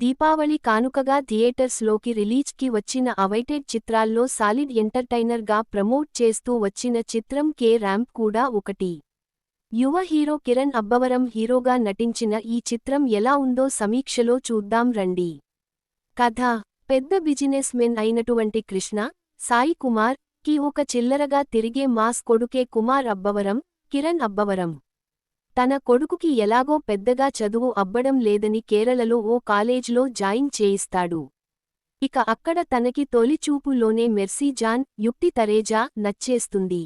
దీపావళి కానుకగా థియేటర్స్లోకి రిలీజ్కి వచ్చిన అవైటెడ్ చిత్రాల్లో సాలిడ్ ఎంటర్టైనర్గా ప్రమోట్ చేస్తూ వచ్చిన చిత్రం కే ర్యాంప్ కూడా ఒకటి. యువ హీరో కిరణ్ అబ్బవరం హీరోగా నటించిన ఈ చిత్రం ఎలా ఉందో సమీక్షలో చూద్దాం రండి. కథ. పెద్ద బిజినెస్ మెన్ అయినటువంటి కృష్ణ సాయి కుమార్కి ఒక చిల్లరగా తిరిగే మాస్ కొడుకే కుమార్ అబ్బవరం కిరణ్ అబ్బవరం. తన కొడుకుకి ఎలాగో పెద్దగా చదువు అబ్బడం లేదని కేరళలో ఓ కాలేజ్లో జాయిన్ చేయిస్తాడు. ఇక అక్కడ తనకి తొలిచూపులోనే మెర్సీజాన్ యుక్తి తరేజా నచ్చేస్తుంది.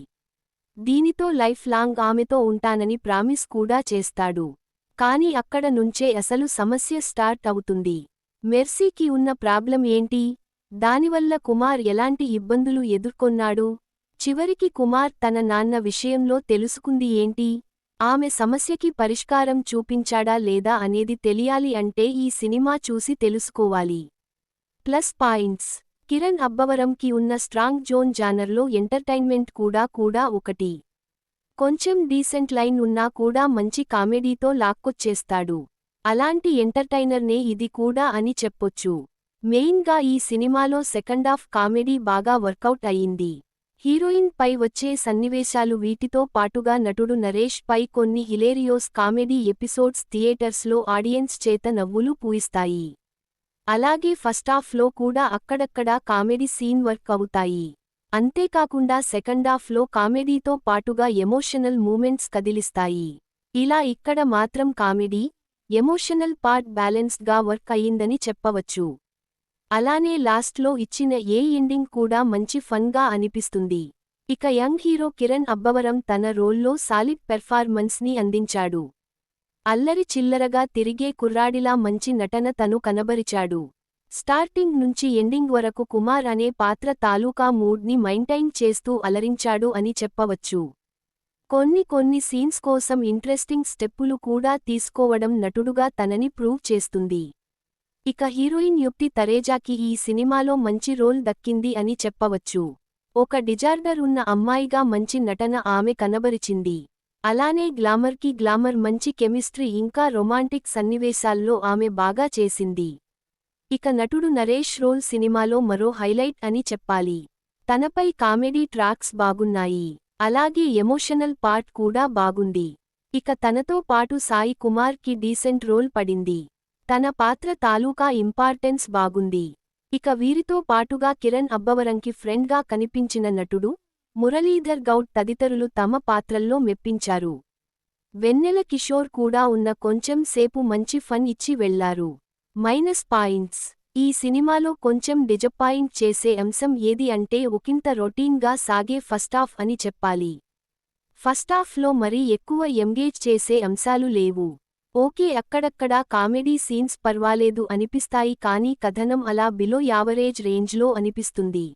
దీనితో లైఫ్ లాంగ్ ఆమెతో ఉంటానని ప్రామిస్ కూడా చేస్తాడు. కాని అక్కడ నుంచే అసలు సమస్య స్టార్ట్ అవుతుంది. మెర్సీకి ఉన్న ప్రాబ్లం ఏంటి? దానివల్ల కుమార్ ఎలాంటి ఇబ్బందులు ఎదుర్కొన్నాడు? చివరికి కుమార్ తన నాన్న విషయంలో తెలుసుకుంది ఏంటి? ఆమె సమస్యకి పరిష్కారం చూపించాడా లేదా అనేది తెలియాలి అంటే ఈ సినిమా చూసి తెలుసుకోవాలి. Plus points. కిరణ్ అబ్బవరంకి ఉన్న స్ట్రాంగ్ జోన్ జానర్లో ఎంటర్టైన్మెంట్ కూడా కూడా ఒకటి. కొంచెం డీసెంట్ లైన్ ఉన్నా కూడా మంచి కామెడీతో లాక్కొచ్చేస్తాడు. అలాంటి ఎంటర్టైనర్నే ఇది కూడా అని చెప్పొచ్చు. మెయిన్గా ఈ సినిమాలో సెకండాఫ్ కామెడీ బాగా వర్కౌట్ అయింది హీరోయిన్ పై వచ్చే సన్నివేశాలు వీటితో పాటుగా నటుడు నరేష్ పై కొన్ని హిలేరియోస్ కామెడీ ఎపిసోడ్స్ థియేటర్స్లో ఆడియన్స్ చేత నవ్వులు పూయిస్తాయి. అలాగే ఫస్టాఫ్లో కూడా అక్కడక్కడా కామెడీ సీన్ వర్క్ అవుతాయి. అంతేకాకుండా సెకండాఫ్లో కామెడీతో పాటుగా ఎమోషనల్ మూమెంట్స్ కదిలిస్తాయి. ఇలా ఇక్కడ మాత్రం కామెడీ ఎమోషనల్ పార్ట్ బ్యాలెన్స్డ్గా వర్క్ అయ్యిందని చెప్పవచ్చు. అలానే లాస్ట్లో ఇచ్చిన ఏ ఎండింగ్ కూడా మంచి ఫన్గా అనిపిస్తుంది. ఇక యంగ్ హీరో కిరణ్ అబ్బవరం తన రోల్లో సాలిడ్ పెర్ఫార్మెన్స్ని అందించాడు. అల్లరి చిల్లరగా తిరిగే కుర్రాడిలా మంచి నటన తను కనబరిచాడు. స్టార్టింగ్ నుంచి ఎండింగ్ వరకు కుమార్ అనే పాత్ర తాలూకా మూడ్ని మైంటైన్ చేస్తూ అలరించాడు అని చెప్పవచ్చు. కొన్ని కొన్ని సీన్స్ కోసం ఇంట్రెస్టింగ్ స్టెప్పులు కూడా తీసుకోవడం నటుడుగా తనని ప్రూవ్ చేస్తుంది. ఇక హీరోయిన్ యుక్తి తరేజాకి ఈ సినిమాలో మంచి రోల్ దక్కింది అని చెప్పవచ్చు. ఒక డిజార్డర్ ఉన్న అమ్మాయిగా మంచి నటన ఆమె కనబరిచింది. అలానే గ్లామర్కి గ్లామర్ మంచి కెమిస్ట్రీ ఇంకా రొమాంటిక్ సన్నివేశాల్లో ఆమె బాగా చేసింది. ఇక నటుడు నరేష్ రోల్ సినిమాలో మరో హైలైట్ అని చెప్పాలి. తనపై కామెడీ ట్రాక్స్ బాగున్నాయి. అలాగే ఎమోషనల్ పార్ట్ కూడా బాగుంది. ఇక తనతో పాటు సాయి కుమార్కి డీసెంట్ రోల్ పడింది. తన పాత్ర తాలూకా ఇంపార్టెన్స్ బాగుంది. ఇక వీరితో పాటుగా కిరణ్ అబ్బవరంకి ఫ్రెండ్గా కనిపించిన నటుడు మురళీధర్ గౌడ్ తదితరులు తమ పాత్రల్లో మెప్పించారు. వెన్నెల కిషోర్ కూడా ఉన్న కొంచెం సేపు మంచి ఫన్ ఇచ్చి వెళ్ళారు. Minus points. ఈ సినిమాలో కొంచెం డిజపాయింట్ చేసే అంశం ఏది అంటే ఒకంత రొటీన్గా సాగే ఫస్టాఫ్ అని చెప్పాలి. ఫస్టాఫ్లో మరీ ఎక్కువ ఎంగేజ్ చేసే అంశాలు లేవు. ఓకే అక్కడక్కడా కామెడీ సీన్స్ పర్వాలేదు అనిపిస్తాయి కానీ కథనం అలా బిలో యావరేజ్ రేంజ్లో అనిపిస్తుంది.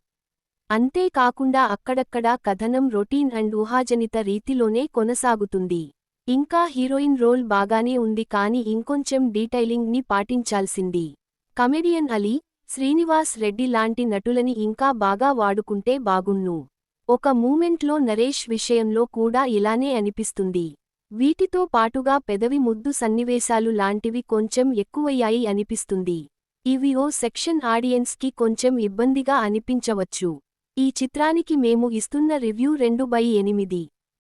అంతేకాకుండా అక్కడక్కడా కథనం రొటీన్ అండ్ ఊహాజనిత రీతిలోనే కొనసాగుతుంది. ఇంకా హీరోయిన్ రోల్ బాగానే ఉంది కాని ఇంకొంచెం డీటైలింగ్ని పాటించాల్సింది. కమెడియన్ అలీ శ్రీనివాస్ రెడ్డి లాంటి నటులని ఇంకా బాగా వాడుకుంటే బాగున్ను ఒక మూమెంట్లో నరేష్ విషయంలో కూడా ఇలానే అనిపిస్తుంది. వీటితో పాటుగా పెదవి ముద్దు సన్నివేశాలు లాంటివి కొంచెం ఎక్కువయ్యాయి అనిపిస్తుంది. ఇవి ఓ సెక్షన్ ఆడియన్స్కి కొంచెం ఇబ్బందిగా అనిపించవచ్చు. ఈ చిత్రానికి మేము ఇస్తున్న రివ్యూ రెండు బై ఎనిమిది.